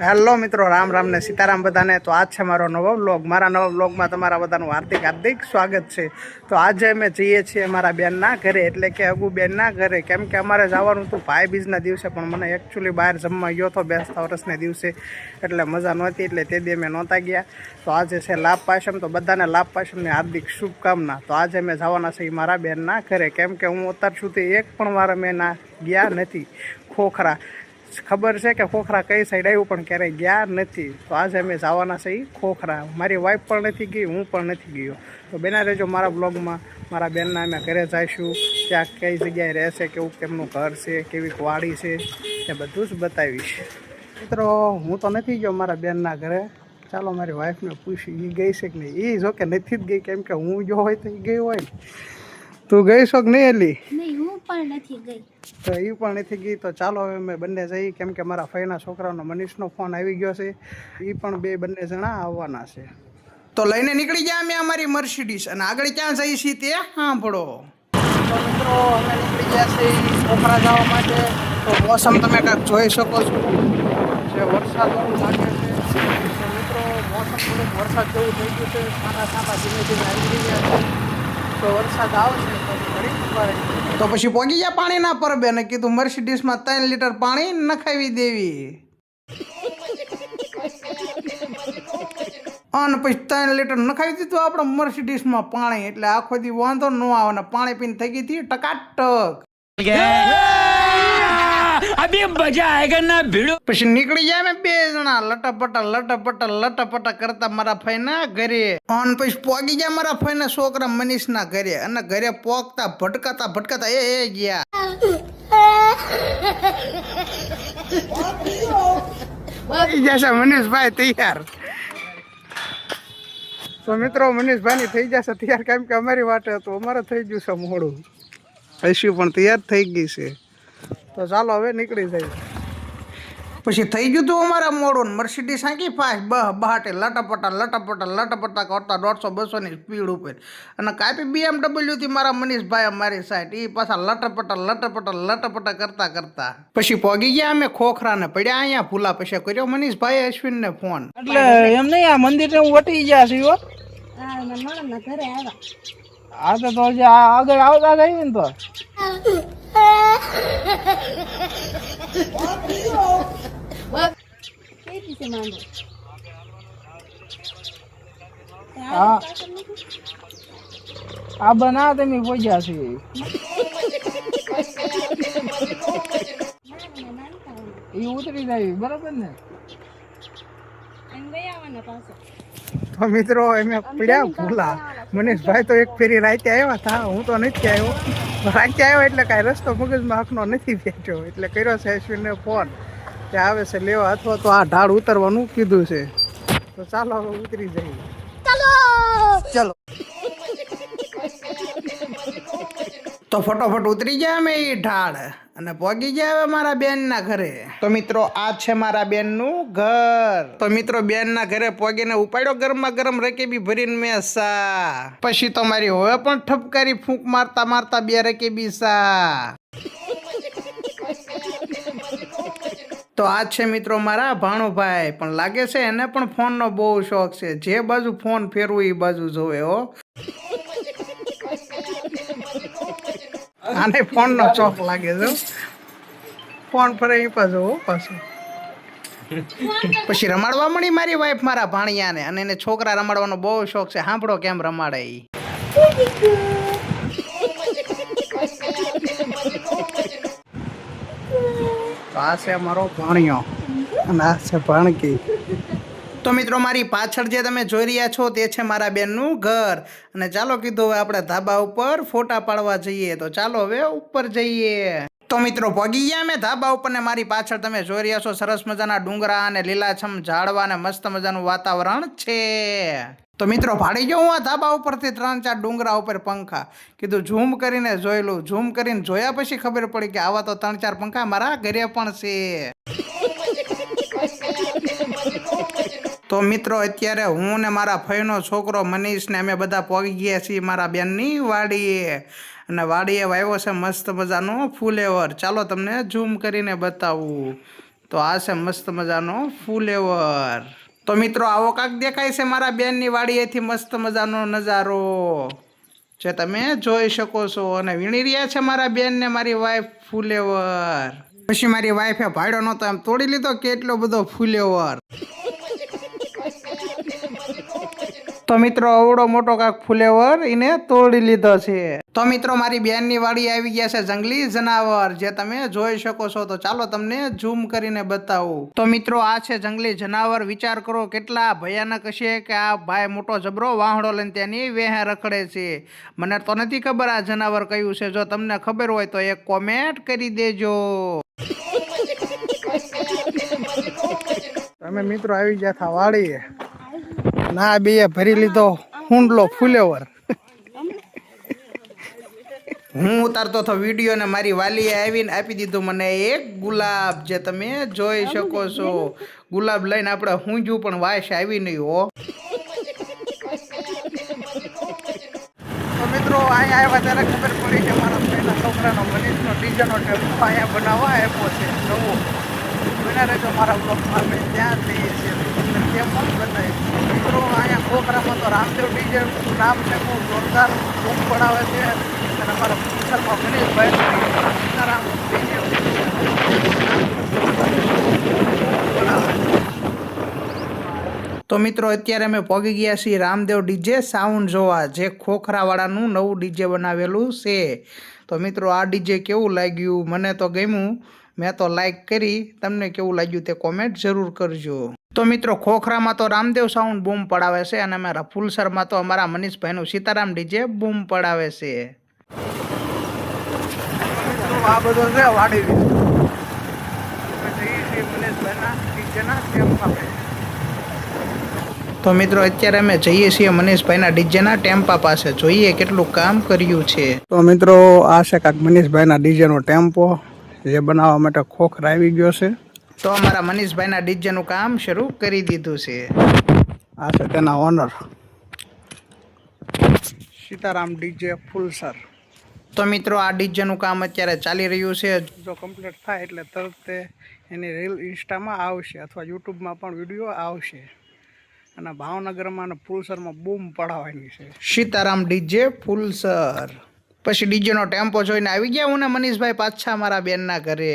Hello મિત્રો, રામ રામ ને સીતારામ બધાને. તો આજ છે મારો નવો બ્લોગ મારા નવા બ્લોગમાં તમારા બધાનું હાર્દિક હાર્દિક સ્વાગત છે. તો આજે અમે જઈએ છીએ મારા બેનના ઘરે, એટલે કે અગુ બેનના ઘરે. કેમ કે અમારે જવાનું હતું ભાઈ બીજના દિવસે, પણ મને એકચ્યુઅલી બહાર જમવા ગયો હતો બેસતા વર્ષને દિવસે. એટલે મજા નહોતી, એટલે તે દી અમે નહોતા ગયા. તો આજે છે લાભ પાસમ તો બધાને લાભ પાસમની હાર્દિક શુભકામના. તો આજે અમે જવાના છીએ મારા બેનના ઘરે. કેમ કે હું અત્યાર સુધી એક પણ વાર અમે ના ગયા નથી ખોખરા. ખબર છે કે ખોખરા કઈ સાઈડ આવ્યું પણ ક્યારેય ગયા નથી. તો આજે અમે જવાના છે એ ખોખરા. મારી વાઈફ પણ નથી ગઈ, હું પણ નથી ગયો. તો બેના રહેજો મારા બ્લોગમાં મારા બેનના અમે ઘરે જઈશું. ત્યાં કઈ જગ્યાએ રહેશે, કેવું કેમનું ઘર છે, કેવી વાડી છે, એ બધું જ બતાવીશ. મિત્રો, હું તો નથી ગયો મારા બેનના ઘરે. ચાલો મારી વાઈફને પૂછી એ ગઈ છે કે નહીં? એ જો કે નથી જ ગઈ, કેમ કે હું જો હોય તો એ ગઈ હોય તું ગઈ છો કે નહીં એલી? નહીં હું પણ નથી ગઈ. તો એ પણ નથી ગઈ તો ચાલો હવે અમે બંને જઈએ. કેમ કે મારા ફઈના છોકરાનો મનીષનો ફોન આવી ગયો છે. એ પણ બે બંને જણા આવવાના છે. તો લઈને નીકળી ગયા અમે અમારી મર્સિડીસ અને આગળ ક્યાં જઈએ છીએ તે સાંભળો. તો મિત્રો અમે નીકળી ગયા છીએ છોકરા જવા માટે. તો મોસમ તમે કાંઈક જોઈ શકો છો. જે વરસાદ લાગે છે. મિત્રો મોસમ થોડુંક વરસાદ જેવું થઈ ગયું છે. સારા સારા ધીમે ધીમે આવી રહ્યા છે. તો વરસાદ આવશે તો પછી પોગી ગયા પાણી ના પરબે ને કીધું મર્સિડીસમાં ત્રણ લીટર પાણી નખાવી દેવી. અને પછી ત્રણ લીટર નખાવી દીધું આપણે મર્સિડીસમાં પાણી. એટલે આખો દી વાંધો ન આવે ને પાણી પીને થઈ ગઈ હતી ટકાટક. अभी मजा आएगा ना भिड़ो પછી નીકળી જાય અમે બે જણા લટાપટા લટાપટા લટાપટા કરતા મારા ફઈના ઘરે અને પછી પોગી ગયા મારા ફઈના છોકરા મનીષના ઘરે અને ઘરે પોગતા ભટકાતા ભટકાતા એ એ ગયા થઈ જશે મનીષભાઈ તૈયાર તો મિત્રો મનીષભાઈની થઈ જશે તૈયાર કેમ કે અમારી વાટે હતું અમારે થઈ ગયું છે મોડું હસ્યું પણ તૈયાર થઈ ગઈ છે તો ચાલો હવે નીકળી જાય પછી થઈ ગયું હતું અમારા મોડું મર્સિડીસ હાંકી ફાસ બહ બહાટે લટપટા લટપટા લટપટા કરતા દોઢસો બસોની સ્પીડ ઉપર. અને કાપી BMW થી મારા મનીષભાઈ અમારી સાઈડ એ પાછા લટપટા લટપટા લટપટા કરતા કરતા. પછી પોગી ગયા અમે ખોખરાને પડ્યા અહીંયા ભૂલા પછી કર્યો મનીષભાઈ અશ્વિનને ફોન. એટલે એમ નહીં આ મંદિરને હું વટી ગયા છે હો. હા મારા ઘરે આવ્યા. આ તો જે આ આગળ આવતા ગઈ ને તો. આ બના તમે પહોંચ્યા છે. એ ઉતરી જાય બરાબર ને? તો મિત્રો એમ પડ્યા ભૂલા. મનીષભાઈ તો એક ફેરી રાતે આવ્યા હતા હું તો નથી આવ્યો. રાતે આવ્યો? એટલે કાંઈ રસ્તો મગજમાં હકનો નથી બેઠો. એટલે કર્યો છે અશ્વિનને ફોન કે આવે છે લેવા અથવા તો આ ઢાળ ઉતરવાનું કીધું છે. તો ચાલો હવે ઉતરી જઈએ. ચલો. તો ફટોફટ ઉતરી ગયા અમે એ ઢાળ અને પહોંચી ગયા હવે મારા બેનના ઘરે. તો મિત્રો આ છે મારા બેનનું ઘર. તો મિત્રો બેનના ઘરે પહોંચીને ઉપાડ્યો ગરમા ગરમ રકેબી ભરીને મેં સા. પછી તો મારી હવે પણ ઠપકારી ફૂંક મારતા મારતા બે રકેબી સા. તો આ છે મિત્રો મારા ભાણુભાઈ. પણ લાગે છે એને પણ ફોનનો બહુ શોખ છે. જે બાજુ ફોન ફેરવું એ બાજુ જોવે હો. આને ફોનનો શોખ લાગે છે. ફોન પર એ પાછો પાછો. પછી રમાડવા મળી મારી વાઈફ મારા ભાણિયાને, અને એને છોકરા રમાડવાનો બહુ શોખ છે. સાંભળો કેમ રમાડે તો આ છે મારો ભાણિયો, અને આ છે ભાણકી. તો મિત્રો, મારી પાછળ જે તમે જોઈ રહ્યા છો તે છે મારા બેનનું ઘર. અને ચાલો કીધું હવે આપણે ધાબા ઉપર ફોટા પાડવા જઈએ. તો ચાલો હવે ઉપર જઈએ. તો મિત્રો પગી ગયા મેં ધાબા ઉપર ને મારી પાછળ તમે જોઈ રહ્યા છો, સરસ મજાના ડુંગરા અને લીલાછમ ઝાડવા અને મસ્ત મજાનું વાતાવરણ છે. તો મિત્રો, ભાડી ગયો હું આ ધાબા ઉપરથી ત્રણ ચાર ડુંગરા ઉપર પંખા. કીધું, ઝૂમ કરીને જોઈ લઉં ઝૂમ કરીને જોયા પછી ખબર પડી કે આવા તો ત્રણ ચાર પંખા મારા ઘરે પણ છે. તો મિત્રો, અત્યારે હું ને મારા ફઈનો છોકરો મનીષને અમે બધા પહોંચી ગયા છીએ મારા બેનની વાડીએ. અને વાડીએ વાવ્યો છે મસ્ત મજાનો ફૂલેવર. ચાલો તમને ઝૂમ કરીને બતાવું. તો આ છે મસ્ત મજાનો ફૂલેવર. તો મિત્રો, આવો કાંક દેખાય છે મારા બેનની વાડીએથી મસ્ત મજાનો નજારો. જે તમે જોઈ શકો છો. અને વીણી રહ્યા છે મારા બેનને મારી વાઈફ ફૂલેવર. પછી મારી વાઈફે ભાડ્યો નહોતો એમ તોડી લીધો કેટલો બધો ફુલેવર. તો મિત્રો અવડો મોટો કાંક ફુલેવર એને તોડી લીધો છે. તો મિત્રો, મારી બેનની વાડી આવી ગયા છે જંગલી જનાવર, જે તમે જોઈ શકો છો. તો ચાલો તમને ઝૂમ કરીને બતાવું. તો મિત્રો, આ છે જંગલી જનાવર. વિચાર કરો, કેટલા ભયાનક હશે કે આ ભાઈ મોટો જબરો વાહડો લઈને ત્યાંની વેહે રખડે છે. મને તો નથી ખબર આ જનાવર કયું છે. જો તમને ખબર હોય તો એક કોમેન્ટ કરી દેજો. તમે મિત્રો, આવી ગયા હતા વાડીએ. ના બે ભરી લીધો હુંડલો ફુલેવર. હું ઉતારતો હતો વીડિયો ને મારી વાલીએ આવીને આપી દીધું મને એક ગુલાબ જે તમે જોઈ શકો છો. ગુલાબ લઈને આપણે હુંજું પણ વાસ આવી નહીં હો. તો મિત્રો, અહીંયા આવ્યા ત્યારે ખબર પડી કે મારા પહેલા છોકરાનો મનીષનો ડીજેનો ટેમ્પો અહીંયા બનાવવા આવ્યો છે. નવો બના રહેજો મારા બ્લોગમાં અમે ત્યાં જઈએ છીએ. મિત્રો અહીંયા ખોખરામાં તો રામદેવ ડીજે નામ છે બહુ જોરદાર બૂમ પડાવે છે અને અમારા ફૂલસરમાં ગણેશભાઈ સીતારામ તો મિત્રો, અત્યારે અમે પગી ગયા છીએ રામદેવ ડીજે સાઉન્ડ જોવા, જે ખોખરાવાળાનું નવું ડીજે બનાવેલું છે. તો મિત્રો, આ ડીજે કેવું લાગ્યું? મને તો ગમ્યું. મેં તો લાઈક કરી. તમને કેવું લાગ્યું તે કોમેન્ટ જરૂર કરજો. તો મિત્રો ખોખરામાં તો રામદેવ સાઉન્ડ બૂમ પડાવે છે અને અમારા ફૂલસરમાં તો અમારા મનીષભાઈનું સીતારામ ડીજે બૂમ પડાવે છે. આ બધો છે વાડી મનીષભાઈના ડીજેના ટેમ્પા તો મિત્રો અત્યારે અમે જઈએ છીએ મનીષભાઈના ડીજેના ટેમ્પા પાસે. જોઈએ કેટલું કામ કર્યું છે. તો મિત્રો આ છે કાંક મનીષભાઈના ડીજેનો ટેમ્પો. જે બનાવવા માટે ખોખર આવી ગયો છે. તો અમારા મનીષભાઈના ડીજેનું કામ શરૂ કરી દીધું છે. આ છે તેના ઓનર. સીતારામ ડીજે ફૂલસર તો મિત્રો આ ડીજેનું કામ અત્યારે ચાલી રહ્યું છે. જો કમ્પ્લીટ થાય એટલે તરત એની રીલ ઇન્સ્ટામાં આવશે અથવા યુટ્યુબમાં પણ વીડિયો આવશે. અને ભાવનગરમાં અને ફૂલસરમાં બૂમ પડાવવાની છે. સીતારામ ડીજે ફૂલસર પછી ડીજેનો ટેમ્પો જોઈને આવી ગયા હું ને મનીષભાઈ પાછા મારા બેનના ઘરે.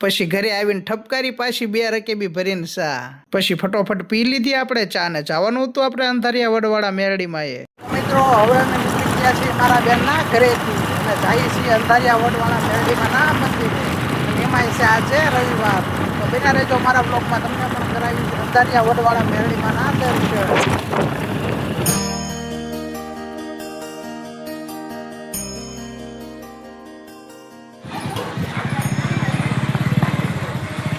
પછી ઘરે આવીને ઠપકારી પાછી બે રકેબી ભરીને ચા પછી ફટોફટ પી લીધી આપણે ચા ને જવાનું હતું આપણે અંધારિયા વડવાળા મેરડીમાં એ. મિત્રો, હવે અમે નીકળી છીએ મારા બેનના ઘરેથી. અને જઈએ છીએ અંધારિયા વડવાળા મેરડીમાં ના મંદિરે. એમાંય છે આજે રવિવાર. તો બેના રહેજો મારા બ્લોગમાં તમને પણ કરાવી અંધારિયા વડવાળા મેરડીમાં ના દર્શન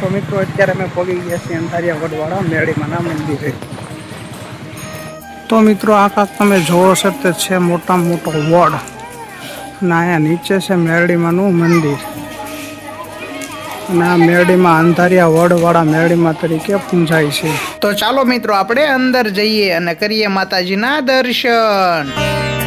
તો મિત્રો, અત્યારે અમે પગી ગયા છીએ અંધારિયા વડવાળા મેળીમાના મંદિરે તો મિત્રો, આ કાંક તમે જોવો છો તે છે મોટામાં મોટો વડ. અને અહીંયા નીચે છે મેરડીમાનું મંદિર. અને આ મેરડીમાં અંધારિયા વડવાળા મેરડીમાં તરીકે પૂંજાય છે. તો ચાલો મિત્રો, આપણે અંદર જઈએ અને કરીએ માતાજીના દર્શન.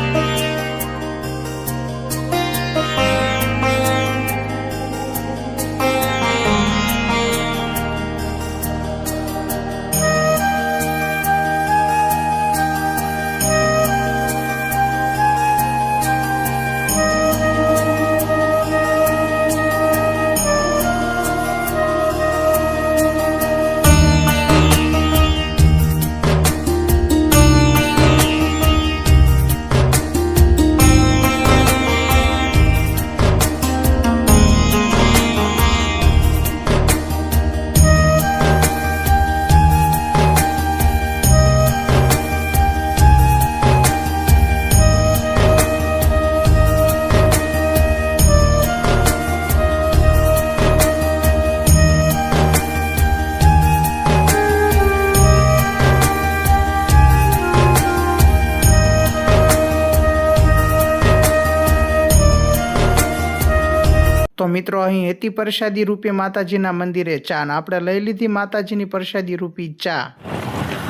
મિત્રો, અહીં હતી પ્રસાદી રૂપે માતાજીના મંદિરે ચા ને આપણે લઈ લીધી માતાજીની પ્રસાદી રૂપી ચા.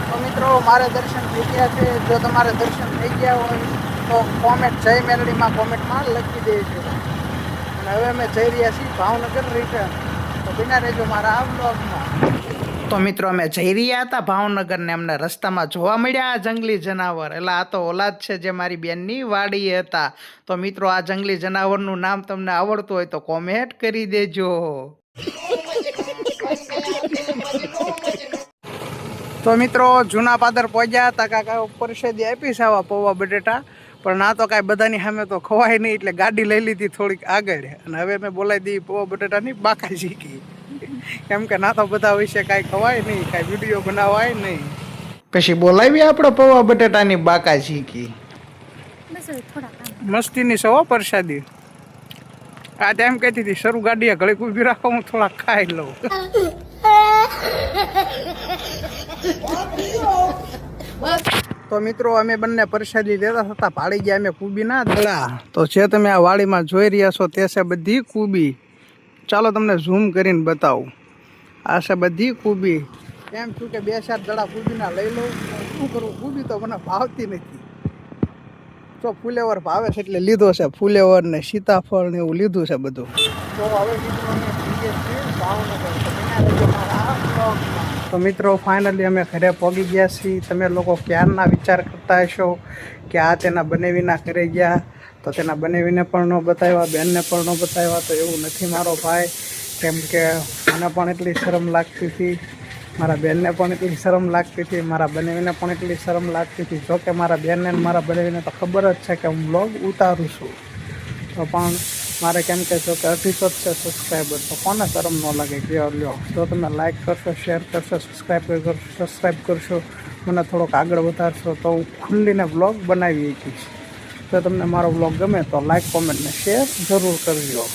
તો મિત્રો, મારે દર્શન થઈ ગયા છે. જો તમારે દર્શન થઈ ગયા હોય, તો કોમેન્ટ જય મેલડીમાં કોમેન્ટમાં લખી દેજો. અને હવે અમે જઈ રહ્યા છીએ ભાવનગર રિટર્ન તો બિના રહેજો મારા આ બ્લોગમાં તો મિત્રો અમે જઈ રહ્યા હતા ભાવનગર ને અમને રસ્તામાં જોવા મળ્યા જંગલી જનાવર. એટલે આ તો ઓલાદ છે જે મારી બેનની વાડી હતા. તો મિત્રો, આ જંગલી જનાવરનું નામ તમને આવડતું હોય તો કોમેન્ટ કરી દેજો. તો મિત્રો, જૂના પાદર પહોંચ્યા હતા કાકા પરિષદી આપી સાવા પૌવા બટેટા. પણ ના તો કાંઈ બધાની સામે તો ખવાય નહીં, એટલે ગાડી લઈ લીધી થોડીક આગળ. અને હવે મેં બોલાવી દીધી પૌવા બટેટાની બાકા શીખી કેમ કે ના તો બધા વિશે કાંઈ ખવાય નહીં કાંઈ વીડિયો બનાવાય નહીં. પછી બોલાવી આપણે પૌવા બટેટાની બાકા શીખી મસ્તીની સવા પ્રસાદી. આ ટાઈમ કહેતી હતી શરૂ ગાડીએ ઘડીક ઊભી રાખો હું થોડા ખાઈ લઉં. તો મિત્રો અમે બંને પ્રસાદી લેતા હતા પાડી ગયા અમે કુબીના દડા તો જે તમે આ વાડીમાં જોઈ રહ્યા છો તે છે બધી કુબી. ચાલો તમને ઝૂમ કરીને બતાવું. આ છે બધી કુબી એમ છું કે બે ચાર દડા કુબીના લઈ લઉં. શું કરું? કુબી તો મને ભાવતી નથી. તો ફૂલેવર ભાવે છે એટલે લીધો છે. ફૂલેવર ને સીતાફળ ને એવું લીધું છે બધું. તો હવે. તો મિત્રો ફાઇનલી અમે ઘરે પહોંચી ગયા છીએ. તમે લોકો ક્યારના વિચાર કરતા હશો? કે આ તેના બનેવીના ઘરે ગયા? તો તેના બનેવીને પણ ન બતાવ્યા, બેનને પણ ન બતાવ્યા, તો એવું નથી મારો ભાઈ. કેમ કે મને પણ એટલી શરમ લાગતી હતી. મારા બેનને પણ એટલી શરમ લાગતી હતી, મારા બનેવીને પણ એટલી શરમ લાગતી હતી. જોકે મારા બેનને મારા બનાવીને તો ખબર જ છે કે હું બ્લોગ ઉતારું છું. તો પણ મારે કેમ કે જો કે અઢીસો છે સબસ્ક્રાઈબર તો કોને શરમ ન લાગે કે લ્યો. જો તમે લાઇક કરશો શેર કરશો સબસ્ક્રાઈબ કરશો સબસ્ક્રાઈબ કરશો, મને થોડોક આગળ વધારશો, તો હું ખુલ્લીને બ્લોગ બનાવી શકીશ. જો તમને મારો બ્લોગ ગમે તો લાઇક કોમેન્ટ ને શેર જરૂર કરજો.